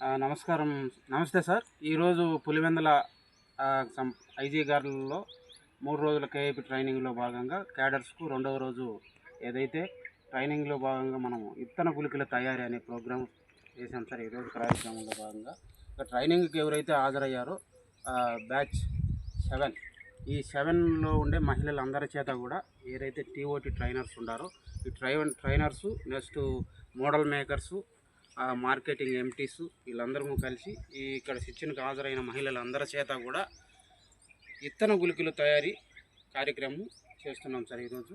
నమస్కారం. నమస్తే సార్. ఈరోజు పులివెందల ఐజీ గార్లలో మూడు రోజుల కేఏపీ ట్రైనింగ్లో భాగంగా క్యాడర్స్కు రెండవ రోజు ఏదైతే ట్రైనింగ్లో భాగంగా మనం ఇత్తన గుళికల తయారీ అనే ప్రోగ్రాం చేసాం సార్ ఈరోజు కార్యక్రమంలో భాగంగా. ఇక ట్రైనింగ్కి ఎవరైతే హాజరయ్యారో బ్యాచ్ సెవెన్. ఈ సెవెన్లో ఉండే మహిళలందరి చేత కూడా ఏదైతే టీఓటీ ట్రైనర్స్ ఉన్నారో ఈ ట్రైవన్ trainers next model makers marketing ఎంటీస్ వీళ్ళందరము కలిసి ఈ ఇక్కడ శిక్షణకు హాజరైన మహిళలందరి చేత కూడా ఇత్తన గులికలు తయారీ కార్యక్రమం చేస్తున్నాం సార్ ఈరోజు.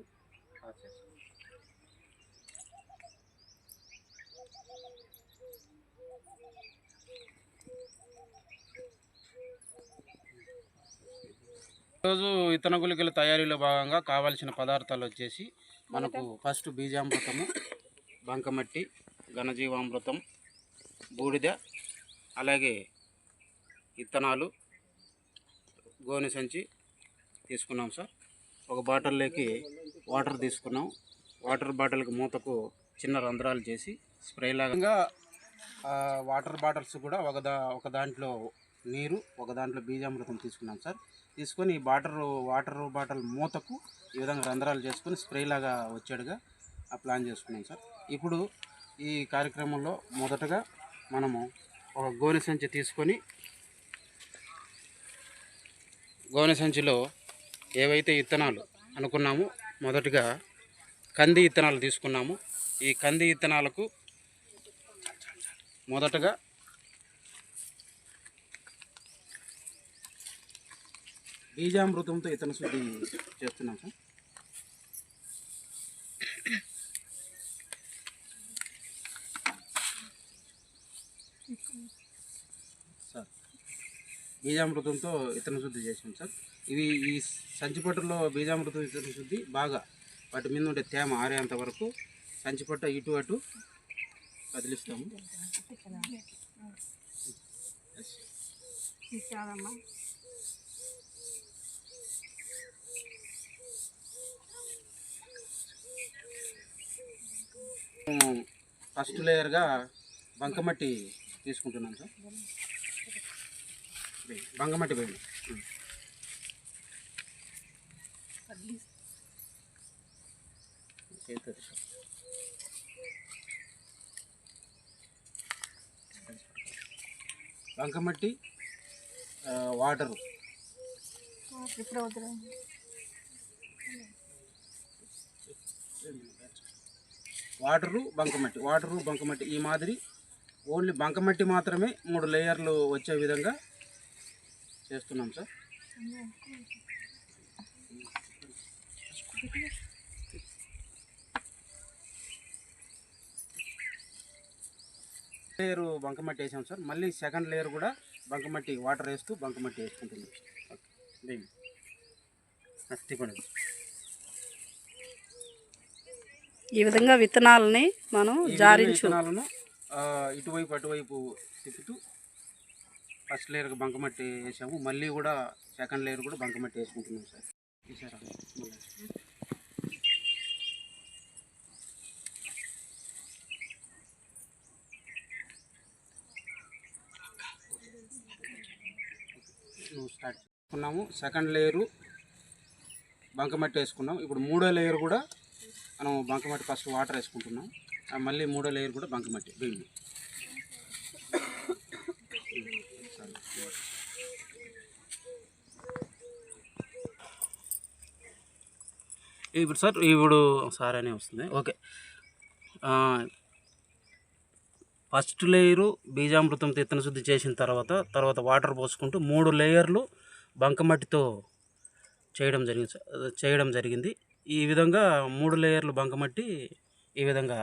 ఈరోజు ఇత్తన గుళికల తయారీలో భాగంగా కావాల్సిన పదార్థాలు వచ్చేసి మనకు ఫస్ట్ బీజామృతము బంకమట్టి ఘనజీవామృతం బూడిద అలాగే ఇత్తనాలు గోనె సంచి తీసుకున్నాం సార్. ఒక బాటిల్లోకి వాటర్ తీసుకున్నాం. వాటర్ బాటిల్కి మూతకు చిన్న రంధ్రాలు చేసి స్ప్రే లాగా వాటర్ బాటిల్స్ కూడా ఒక దా ఒక దాంట్లో నీరు ఒక దాంట్లో బీజామృతం తీసుకున్నాం సార్. తీసుకొని ఈ వాటర్ వాటర్ బాటిల్ మూతకు ఈ విధంగా రంధ్రాలు చేసుకొని స్ప్రేలాగా వచ్చాడుగా ఆ ప్లాన్ చేసుకున్నాం సార్. ఇప్పుడు ఈ కార్యక్రమంలో మొదటగా మనము ఒక గోనె సంచి తీసుకొని గోనె సంచిలో ఏవైతే ఇత్తనాలు అనుకున్నామో మొదటగా కంది ఇత్తనాలు తీసుకున్నాము. ఈ కంది ఇత్తనాలకు మొదటగా బీజామృతంతో ఇతన శుద్ధి చేస్తున్నాం సార్ సార్ బీజామృతంతో ఇతన శుద్ధి చేసాం సార్. ఇవి ఈ సంచిపట్టులో బీజామృతం ఇతన శుద్ధి బాగా వాటి మీద ఉండే తేమ ఆరేంత వరకు సంచిపట్ట ఇటు అటు కదిలిస్తాము. ఫస్ట్ లేయర్గా బంకమట్టి తీసుకుంటున్నాం సార్. వేయి. బంకమట్టి వేయండి చేతుంది బంకమట్టి వాటరు వాటరు బంకమట్టి వాటరు బంకమట్టి ఈ మాదిరి ఓన్లీ బంకమట్టి మాత్రమే మూడు లేయర్లు వచ్చే విధంగా చేస్తున్నాం సార్. లేయర్ బంకమట్టి వేసాం సార్. మళ్ళీ సెకండ్ లేయర్ కూడా బంకమట్టి వాటర్ వేస్తూ బంకమట్టి. ఆ, తిప్పండి ఈ విధంగా విత్తనాలని మనం జారించు. విత్తనాలను ఇటువైపు అటువైపు తిప్పుతూ ఫస్ట్ లేయర్కి బంకమట్టి వేసాము. మళ్ళీ కూడా సెకండ్ లేయర్ కూడా బంకమట్టి వేసుకుంటున్నాం సార్. తీసారా? స్టార్ట్ చేసుకున్నాము. సెకండ్ లేయరు బంకమట్టి వేసుకున్నాం. ఇప్పుడు మూడో లేయర్ కూడా మనం బంకమట్టి ఫస్ట్ వాటర్ వేసుకుంటున్నాం. ఆ మళ్ళీ మూడో లేయర్ కూడా బంకమట్టి బిల్లు ఇప్పుడు సార్ ఇప్పుడు సార్ అనే వస్తుంది. ఓకే. ఫస్ట్ లేయరు బీజామృతం తిత్తన శుద్ధి చేసిన తర్వాత తర్వాత వాటర్ పోసుకుంటూ మూడు లేయర్లు బంకమట్టితో చేయడం జరిగింది సార్. చేయడం జరిగింది. ఈ విధంగా మూడు లేయర్లు బంకమట్టి ఈ విధంగా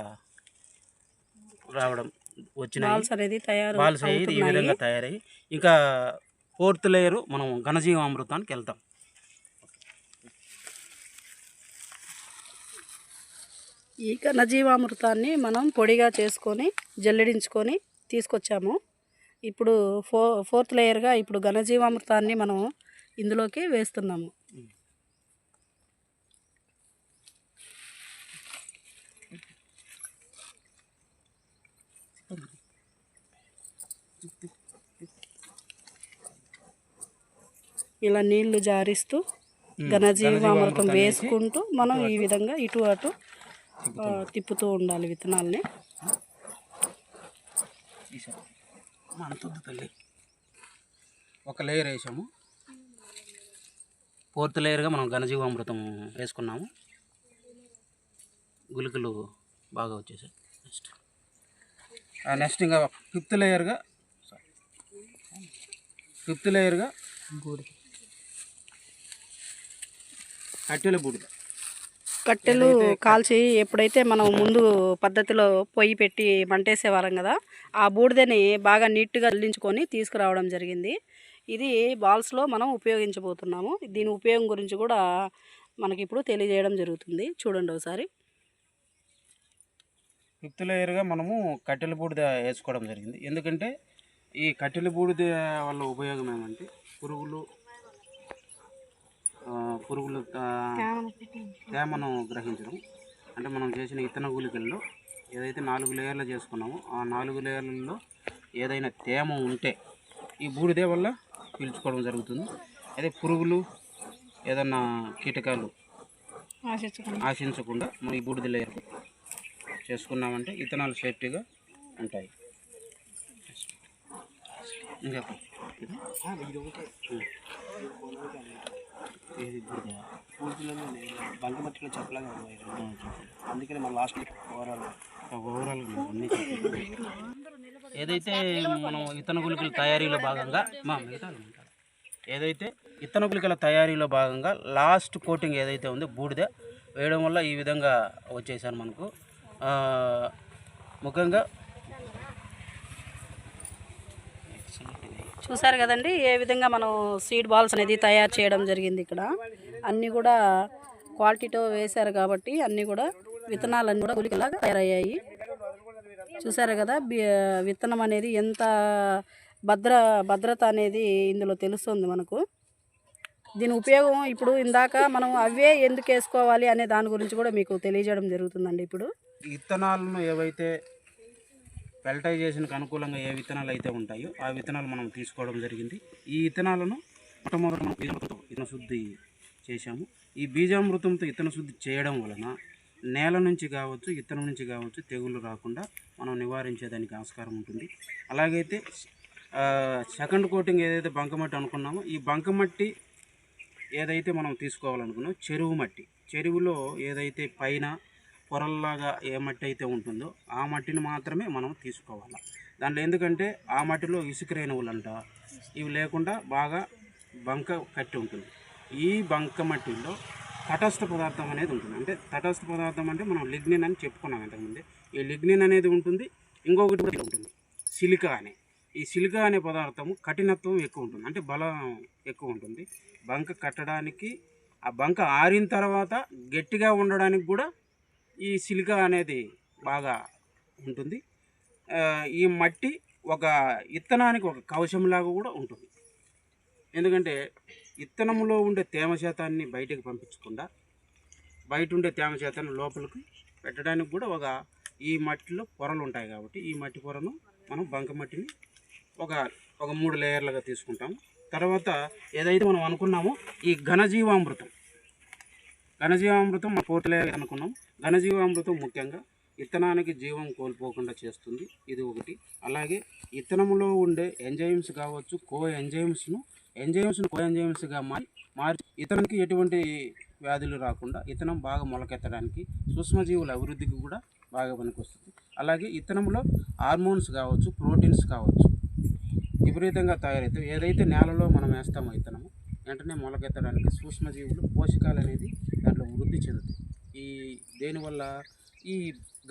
రావడం వచ్చినాయి. బాల్స్ అయ్యి ఈ. విధంగా తయారయ్యి. ఇంకా ఫోర్త్ లేయరు మనం ఘనజీవామృతానికి వెళ్తాం. ఈ ఘనజీవామృతాన్ని మనం పొడిగా చేసుకొని జల్లెడించుకొని తీసుకొచ్చాము. ఇప్పుడు ఫో ఫోర్త్ లేయర్గా ఇప్పుడు ఘనజీవామృతాన్ని మనం ఇందులోకి వేస్తున్నాము. ఇలా నీళ్ళు జారిస్తూ ఘనజీవామృతం వేసుకుంటూ మనం ఈ విధంగా ఇటు అటు తిప్పుతూ ఉండాలి. విత్తనాల్ని. తల్లి. ఒక లేయర్ వేసాము. ఫోర్త్ లేయర్గా మనం ఘనజీవామృతం వేసుకున్నాము. గుళికలు బాగా వచ్చేసాయి. నెక్స్ట్ నెక్స్ట్ ఇంకా ఫిఫ్త్ లేయర్గా ఫిఫ్త్ లేయర్గా బూడిద. కట్టెల బూడిద. కట్టెలు కాల్చి ఎప్పుడైతే మనం ముందు పద్ధతిలో పొయ్యి పెట్టి మంటేసేవారం కదా ఆ బూడిదని బాగా నీట్గా జల్లించుకొని తీసుకురావడం జరిగింది. ఇది బాల్స్లో మనం ఉపయోగించబోతున్నాము. దీని ఉపయోగం గురించి కూడా మనకి ఇప్పుడు తెలియజేయడం జరుగుతుంది. చూడండి ఒకసారి. ఫిఫ్త్ లేయర్గా మనము కట్టెల బూడిద వేసుకోవడం జరిగింది. ఎందుకంటే ఈ కట్టెల బూడిద వల్ల ఉపయోగం ఏమంటే పురుగులు పురుగులు తేమను గ్రహించడం. అంటే మనం చేసిన ఇత్తన గుళికల్లో ఏదైతే నాలుగు లేయర్లు చేసుకున్నామో ఆ నాలుగు లేయర్లలో ఏదైనా తేమ ఉంటే ఈ బూడిదే వల్ల పీల్చుకోవడం జరుగుతుంది. అదే పురుగులు ఏదన్నా కీటకాలు ఆశించకుండా. మనం ఈ బూడిద లేయర్ చేసుకున్నామంటే ఇత్తనాలు సేఫ్టీగా ఉంటాయి. ఇంకా ఇది? ఉం. ఏది బూడిద? బంకమట్టిలో చెప్పలేగా ఉన్నాయి అందుకని మన లాస్ట్ ఓవరాల్ ఓవరాల్. ఏదైతే మనం ఇత్తన గుళికల తయారీలో భాగంగా మా మిగతా ఏదైతే ఇత్తన గుళికల తయారీలో భాగంగా లాస్ట్ కోటింగ్ ఏదైతే ఉందో బూడిద వేయడం వల్ల ఈ విధంగా వచ్చేసాను మనకు ఆ, ముఖ్యంగా చూసారు కదండి ఏ విధంగా మనం సీడ్ బాల్స్ అనేది తయారు చేయడం జరిగింది ఇక్కడ. అన్నీ కూడా క్వాలిటీతో వేశారు కాబట్టి అన్నీ కూడా విత్తనాలన్నీ కూడా గులికలాగా తయారయ్యాయి. చూసారు కదా బి- విత్తనం అనేది ఎంత భద్ర భద్రత అనేది ఇందులో తెలుస్తుంది మనకు. దీని ఉపయోగం ఇప్పుడు ఇందాక మనం అవే ఎందుకు వేసుకోవాలి అనే దాని గురించి కూడా మీకు తెలియజేయడం జరుగుతుందండి ఇప్పుడు. విత్తనాలను ఏవైతే పెల్టైజేషన్కి అనుకూలంగా ఏ విత్తనాలు అయితే ఉంటాయో ఆ విత్తనాలు మనం తీసుకోవడం జరిగింది. ఈ విత్తనాలను మొట్టమొదటి మనం బీజామృతంతో ఇత్తన శుద్ధి చేశాము. ఈ బీజామృతంతో విత్తన శుద్ధి చేయడం వలన నేల నుంచి కావచ్చు ఇత్తనం నుంచి కావచ్చు తెగుళ్ళు రాకుండా మనం నివారించేదానికి ఆస్కారం ఉంటుంది. అలాగైతే సెకండ్ కోటింగ్ ఏదైతే బంకమట్టి అనుకున్నామో ఈ బంకమట్టి ఏదైతే మనం తీసుకోవాలనుకున్నాం చెరువు మట్టి. చెరువులో ఏదైతే పైన పొరల్లాగా ఏ మట్టి అయితే ఉంటుందో ఆ మట్టిని మాత్రమే మనం తీసుకోవాలి. దాంట్లో ఎందుకంటే ఆ మట్టిలో ఇసుక రేణువులంట. ఇవి లేకుండా బాగా బంక కట్టి ఉంటుంది. ఈ బంక మట్టిలో తటస్థ పదార్థం అనేది ఉంటుంది. అంటే తటస్థ పదార్థం అంటే మనం లిగ్నిన్ అని చెప్పుకున్నాం ఇంతకుముందే. ఈ లిగ్నిన్ అనేది ఉంటుంది. ఇంకొకటి కూడా ఉంటుంది. సిలికా అనే. ఈ సిలికా అనే పదార్థము కఠినత్వం ఎక్కువ ఉంటుంది. అంటే బలం ఎక్కువ ఉంటుంది. బంక కట్టడానికి ఆ బంక ఆరిన తర్వాత గట్టిగా ఉండడానికి కూడా ఈ సిలిక అనేది బాగా ఉంటుంది. ఈ మట్టి ఒక ఇత్తనానికి ఒక కవచంలాగా కూడా ఉంటుంది. ఎందుకంటే ఇత్తనంలో ఉండే తేమ శాతాన్ని బయటకు పంపించకుండా బయట ఉండే తేమ శాతాన్ని లోపలికి పెట్టడానికి కూడా ఒక ఈ మట్టిలో పొరలు ఉంటాయి కాబట్టి ఈ మట్టి పొరను మనం బంక మట్టిని ఒక ఒక మూడు లేయర్లుగా తీసుకుంటాము. తర్వాత ఏదైతే మనం అనుకున్నామో ఈ ఘనజీవామృతం. ఘనజీవామృతం మనం ఫోర్త్ లేయర్ అనుకున్నాం ఘనజీవామృతం ముఖ్యంగా ఇత్తనానికి జీవం కోల్పోకుండా చేస్తుంది. ఇది ఒకటి. అలాగే ఇత్తనంలో ఉండే ఎంజైమ్స్ కావచ్చు కో ఎంజైమ్స్ను ఎంజైమ్స్ను కో ఎంజైమ్స్గా మారి మార్చి ఇతనికి ఎటువంటి వ్యాధులు రాకుండా ఇతనం బాగా మొలకెత్తడానికి సూక్ష్మజీవుల అభివృద్ధికి కూడా బాగా పనికొస్తుంది. అలాగే ఇత్తనంలో హార్మోన్స్ కావచ్చు ప్రోటీన్స్ కావచ్చు విపరీతంగా తయారైతే ఏదైతే నేలలో మనం వేస్తామో ఇతనము వెంటనే మొలకెత్తడానికి సూక్ష్మజీవులు పోషకాలు అనేది దాంట్లో వృద్ధి చెందుతాయి. ఈ దేనివల్ల ఈ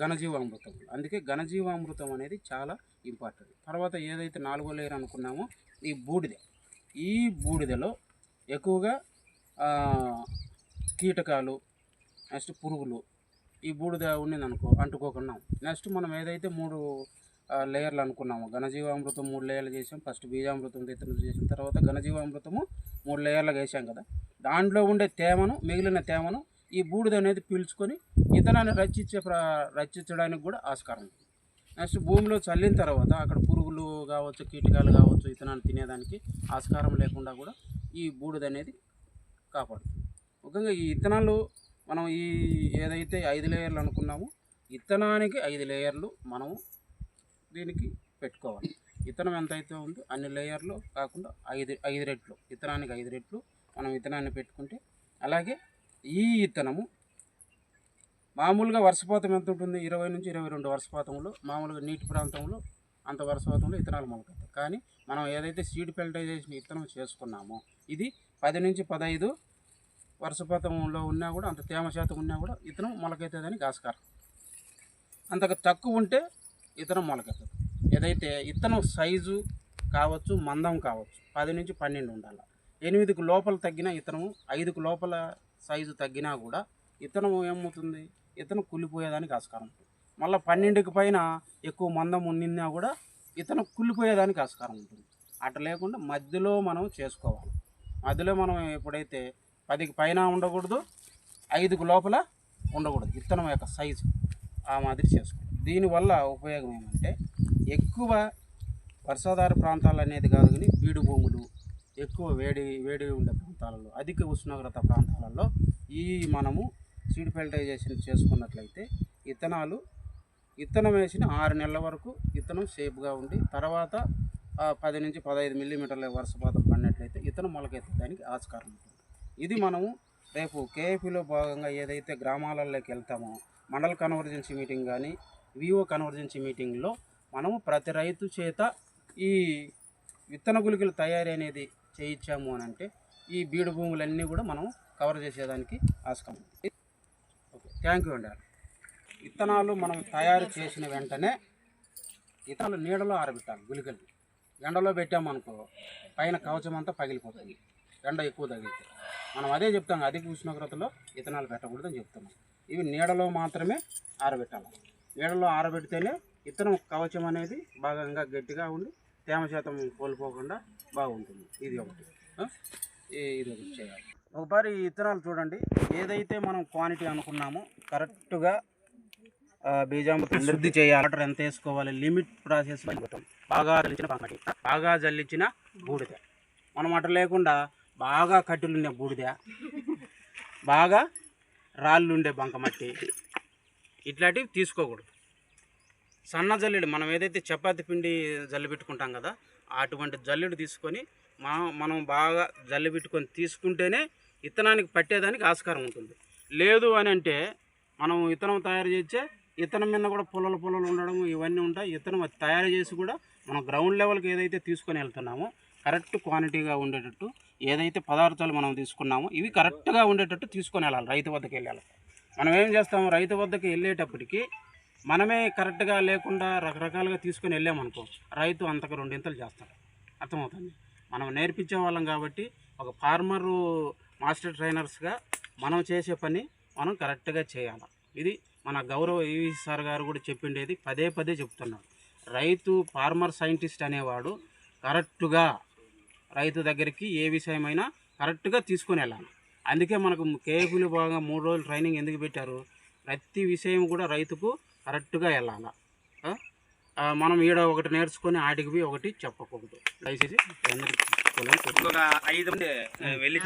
ఘనజీవామృతం. అందుకే ఘనజీవామృతం అనేది చాలా ఇంపార్టెంట్. తర్వాత ఏదైతే నాలుగో లేయర్ అనుకున్నామో ఈ బూడిద. ఈ బూడిదలో ఎక్కువగా కీటకాలు నెక్స్ట్ పురుగులు ఈ బూడిద ఉండింది అనుకో అంటుకోకుండా నెక్స్ట్ మనం ఏదైతే మూడు లేయర్లు అనుకున్నాము ఘనజీవామృతం మూడు లేయర్లు చేసాం ఫస్ట్ బీజామృతం ఇతరులు చేసిన తర్వాత ఘనజీవామృతము మూడు లేయర్లుగా వేసాం కదా. దాంట్లో ఉండే తేమను మిగిలిన తేమను ఈ బూడిద అనేది పీల్చుకొని ఇతనాన్ని రచించే ప్ర రచించడానికి కూడా ఆస్కారం ఉంది. నెక్స్ట్ భూమిలో చల్లిన తర్వాత అక్కడ పురుగులు కావచ్చు కీటకాలు కావచ్చు ఇతనాన్ని తినేదానికి ఆస్కారం లేకుండా కూడా ఈ బూడిద అనేది కాపాడుతుంది. ముఖ్యంగా ఈ ఇత్తనాలు మనం ఈ ఏదైతే ఐదు లేయర్లు అనుకున్నామో ఇత్తనానికి ఐదు లేయర్లు మనము దీనికి పెట్టుకోవాలి. ఇతనం ఎంతైతే ఉందో అన్ని లేయర్లు కాకుండా ఐదు ఐదు రెట్లు ఇతనానికి ఐదు రెట్లు మనం ఇతనాన్ని పెట్టుకుంటే అలాగే ఈ ఇత్తనము మామూలుగా వర్షపాతం ఎంత ఉంటుంది? ఇరవై నుంచి ఇరవై రెండు వర్షపాతంలో మామూలుగా నీటి ప్రాంతంలో అంత వర్షపాతంలో ఇత్తనాలు మొలకెత్తాయి. కానీ మనం ఏదైతే సీడ్ పెల్టైజేషన్ ఇత్తనం చేసుకున్నామో ఇది పది నుంచి పదహైదు వర్షపాతంలో ఉన్నా కూడా అంత తేమ శాతం ఉన్నా కూడా ఇతనం మొలకెత్తదని ఆస్కారం అంతకు తక్కువ ఉంటే ఇతనం మొలకెత్తదు. ఏదైతే ఇత్తనం సైజు కావచ్చు మందం కావచ్చు పది నుంచి పన్నెండు ఉండాలి. ఎనిమిదికి లోపల తగ్గిన ఇతనము ఐదుకు లోపల సైజు తగ్గినా కూడా ఇతనం ఏమవుతుంది? ఇతను కుళ్ళిపోయేదానికి ఆస్కారం. ఉంటుంది మళ్ళీ పన్నెండుకి పైన ఎక్కువ మందం ఉండినా కూడా ఇతను కుళ్ళిపోయేదానికి ఆస్కారం ఉంటుంది. అట్లా లేకుండా మధ్యలో మనం చేసుకోవాలి. మధ్యలో మనం ఎప్పుడైతే పదికి పైన ఉండకూడదు ఐదుకు లోపల ఉండకూడదు. విత్తనం యొక్క సైజు ఆ మాదిరి చేసుకోవాలి. దీనివల్ల ఉపయోగం ఏమంటే ఎక్కువ వర్షాధార ప్రాంతాలు అనేది కాదు కానీ బీడు భూములు ఎక్కువ వేడి వేడి ఉండే ప్రాంతాలలో అధిక ఉష్ణోగ్రత ప్రాంతాలలో ఈ మనము సీడ్ ఫెల్టైజేషన్ చేసుకున్నట్లయితే విత్తనాలు విత్తనం వేసిన ఆరు నెలల వరకు విత్తనం సేఫ్గా ఉండి తర్వాత పది నుంచి పదహైదు మిల్లీమీటర్ల వర్షపాతం పడినట్లయితే విత్తనం మొలకెత్తడానికి ఆస్కారం ఉంటుంది. ఇది మనము రేపు కేఎఫ్లో భాగంగా ఏదైతే గ్రామాలలోకి వెళ్తామో మండల కన్వర్జెన్సీ మీటింగ్ కానీ వివో కన్వర్జెన్సీ మీటింగ్లో మనము ప్రతి రైతు చేత ఈ విత్తన గుళికలు తయారీ అనేది చేయించాము అని అంటే ఈ బీడు భూములన్నీ కూడా మనం కవర్ చేసేదానికి ఆస్కారం. ఉంది ఓకే థ్యాంక్ యూ అండి. విత్తనాలు మనం తయారు చేసిన వెంటనే విత్తనాలు నీడలో ఆరబెట్టాలి గుళికలు ఎండలో పెట్టామనుకో పైన కవచం అంతా పగిలిపోతుంది ఎండ ఎక్కువ తగిలితే. మనం అదే చెప్తాం అధిక ఉష్ణోగ్రతలో విత్తనాలు పెట్టకూడదని చెప్తున్నాం ఇవి నీడలో మాత్రమే ఆరబెట్టాలి. నీడలో ఆరబెడితేనే విత్తనం కవచం అనేది బాగా గట్టిగా ఉండి తేమ శాతం కోల్పోకుండా బాగుంటుంది. ఇది ఒకటి. ఇది ఒకటి చేయాలి. ఒకసారి విత్తనాలు చూడండి. ఏదైతే మనం క్వాంటిటీ అనుకున్నామో కరెక్ట్గా బీజామృతం శుద్ధి చేయాలి. వాటర్ ఎంత వేసుకోవాలి లిమిట్ ప్రాసెస్ బాగా జల్లించిన బంకటి బాగా జల్లించిన బూడిద. మనం అట్లా లేకుండా బాగా కట్టెలుండే బూడిద బాగా రాళ్ళు ఉండే బంకమట్టి ఇట్లాంటివి తీసుకోకూడదు. సన్న జల్లెడు మనం ఏదైతే చపాతి పిండి జల్లి పెట్టుకుంటాం కదా అటువంటి జల్లెడు తీసుకొని మనం మనం బాగా జల్లి పెట్టుకొని తీసుకుంటేనే ఇత్తనానికి పట్టేదానికి ఆస్కారం ఉంటుంది. లేదు అని అంటే మనం ఇతనం తయారు చేసే ఇతనం మీద కూడా పొలలు పొలలు ఉండడం ఇవన్నీ ఉంటాయి. ఇతనం అది తయారు చేసి కూడా మనం గ్రౌండ్ లెవెల్కి ఏదైతే తీసుకొని వెళ్తున్నామో కరెక్ట్ క్వాంటిటీగా ఉండేటట్టు ఏదైతే పదార్థాలు మనం తీసుకున్నామో ఇవి కరెక్ట్గా ఉండేటట్టు తీసుకొని వెళ్ళాలి రైతు వద్దకు వెళ్ళాలి. మనం ఏం చేస్తాము? రైతు వద్దకు వెళ్ళేటప్పటికి మనమే కరెక్ట్గా లేకుండా రకరకాలుగా తీసుకొని వెళ్ళామనుకో రైతు అంతకు రెండింతలు చేస్తాడు. అర్థమవుతుంది? మనం నేర్పించే వాళ్ళం కాబట్టి ఒక ఫార్మరు మాస్టర్ ట్రైనర్స్గా మనం చేసే పని మనం కరెక్ట్గా చేయాలి. ఇది మన గౌరవ ఈవి సార్ గారు కూడా చెప్పిండేది పదే పదే చెప్తున్నాడు. రైతు ఫార్మర్ సైంటిస్ట్ అనేవాడు కరెక్ట్గా రైతు దగ్గరికి ఏ విషయమైనా కరెక్ట్గా తీసుకొని వెళ్ళాలి. అందుకే మనకు కేఎఫ్లు బాగా మూడు రోజులు ట్రైనింగ్ ఎందుకు పెట్టారు? ప్రతి విషయం కూడా రైతుకు కరెక్ట్గా వెళ్ళాల? మనం ఈడ ఒకటి నేర్చుకొని ఆడికి పోయి ఒకటి చెప్పకూడదు. దయచేసి అందరికీ ఐదు మంది వెళ్ళి